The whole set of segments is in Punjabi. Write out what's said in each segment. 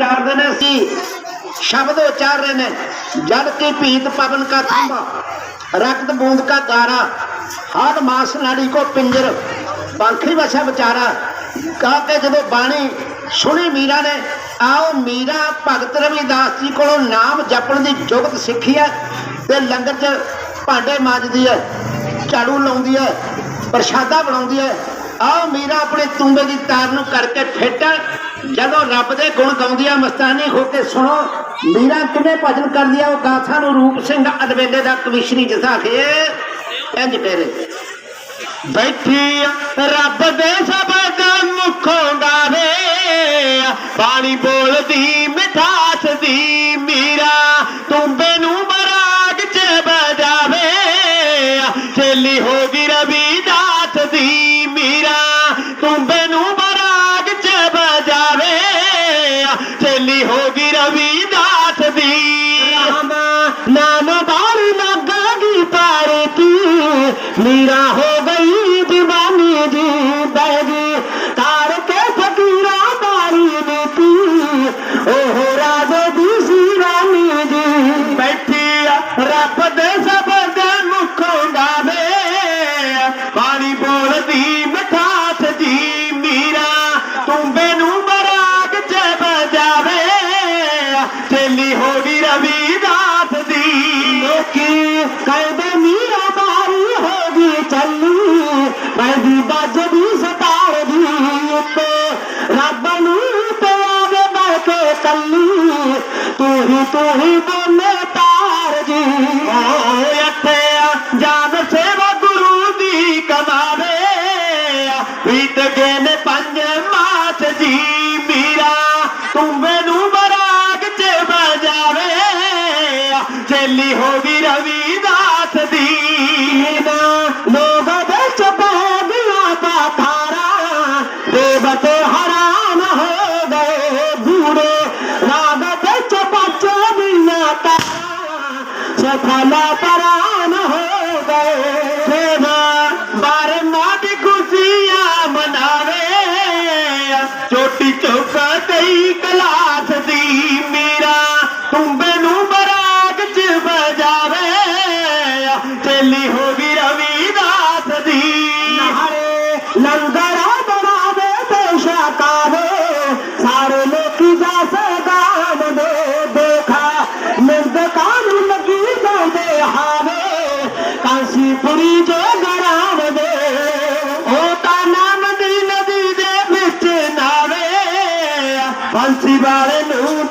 ਉਚਾਰ ਰਹੇ ਨੇ ਸੀ। ਸ਼ਬਦ ਉਚਾਰ ਰਹੇ ਨੇ। ਜੜ ਕੀ ਭੀਤ ਪਵਨ ਕਾ ਥੰਬਾ ਰਕਤ ਬੂੰਦ ਕਾ ਦਾਰਾ ਹਾਰ ਮਾਸ ਨਾੜੀ ਕੋ ਪਿੰਜਰ, ਪੰਖੀ ਵਸਾ ਵਿਚਾਰਾ। ਕਾ ਕੇ ਜਦੋਂ ਬਾਣੀ ਸੁਣੀ ਮੀਰਾ ਨੇ, ਆਓ ਮੀਰਾ ਭਗਤ ਰਵਿਦਾਸ ਜੀ ਕੋਲੋਂ ਨਾਮ ਜਪਣ ਦੀ ਜੁਗਤ ਸਿੱਖੀ ਹੈ ਤੇ ਲੰਗਰ 'ਚ ਭਾਂਡੇ ਮਾਜਦੀ ਹੈ, ਝਾੜੂ ਲਾਉਂਦੀ ਹੈ, ਪ੍ਰਸ਼ਾਦਾ ਬਣਾਉਂਦੀ ਹੈ। ਆਓ ਮੀਰਾ ਆਪਣੇ ਤੂੰਬੇ ਦੀ ਤਾਰ ਨੂੰ ਕਰਕੇ ਫਿੱਟ ਜਦੋਂ ਰੱਬ ਦੇ ਗੁਣ ਗਾਉਂਦੀਆਂ ਮਸਤਾਨੀ ਹੋ ਕੇ ਸੁਣੋ, ਮੀਰਾ ਕਿਵੇਂ ਭਜਨ ਕਰਦੀ ਆ, ਉਹ ਗਾਥਾ ਨੂੰ ਰੂਪ ਸਿੰਘ ਅਦਵੇਲੇ ਦਾ ਕਵਿਸ਼ਰੀ ਜਿਸਾ ਕੇ ਇੰਜ ਕਰੇ ਬੈਠੀ ਰੱਬ ਦੇ ਚੇਲੀ ਹੋ ਗਈ ਤੂੰ ਹੀ ਬੋਲੇ ਤਾਰ ਜੀ। ਓ ਇੱਥੇ ਆ, ਜਾਨ ਸੇਵਾ ਗੁਰੂ ਦੀ ਕਮਾਵੇ ਬੀਤ ਗਏ ਨੇ ਪੰਜ ਮਾਸ ਜੀ ਮੀਰਾ। ਤੂੰ ਮੈਨੂੰ ਬਰਾਗ ਚ ਬਜਾਵੇ ਚੇਲੀ ਹੋ ਗਈ ਰਵੀਦਾਸ ਦੀ। ਤਾਰਾ ਸਫਲਾ ਪਰਾਨ ਹੋ ਗਏ। ਸੇਵਾ ਬਾਰ ਮਾਂ ਦੀ ਖੁਸ਼ੀਆਂ ਮਨਾਵੇ। ਚੋਟੀ ਚੌਕਾ ਤਈ ਕਲਾਸ ਦੀ ਮੀਰਾ ਤੁੰਬੇ ਨੂੰ ਬਰਾਗ ਚ ਬਜਾਵੇ ਚੇਲੀ ਹੋ ਗਈ ਰਵੀਦਾਸ ਦੀ। ਹਰੇ ਲੰਗਰਾ ਬਣਾਵੇ ਤੇ ਕਾਂਸੀਪੁਰੀ ਜੋ ਗਰਾਮ ਦੇ ਉਹ ਤਾਂ ਨਾਮ ਦੀ ਨਦੀ ਦੇ ਵਿੱਚ ਨਾਵੇ। ਬੰਸੀ ਵਾਲੇ ਨੂੰ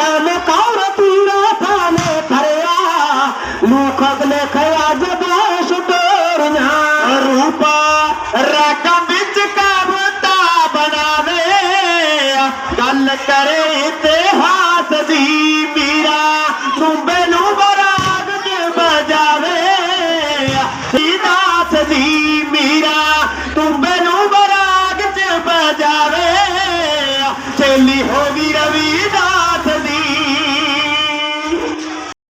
ਸ਼ੰਦਾ ਚਮਕੌਰ ਪੀਰਾ ਥਾਨੇ ਭਰਿਆ। ਲੂਖ ਅਗਲੇ ਖਿਆ ਜਬਾਸ਼ ਤੋਰੀਆਂ ਰੂਪਾ ਰਕਮ ਵਿੱਚ ਕਵਤਾ ਬਣਾਵੇ। ਗੱਲ ਕਰੇ ਇਤਿਹਾਸ ਦੀ ਮੀਰਾ ਤੁੰਬੇ ਨੂੰ ਬਰਾਗ ਚ ਬਜਾਵੇ ਸੀਦਾਸ ਦੀ ਮੀਰਾ ਤੁੰਬੇ ਨੂੰ ਬਰਾਗ ਚ ਬਜਾਵੇ ਚੇਲੀ ਹੋ ਗਈ ਰਵੀ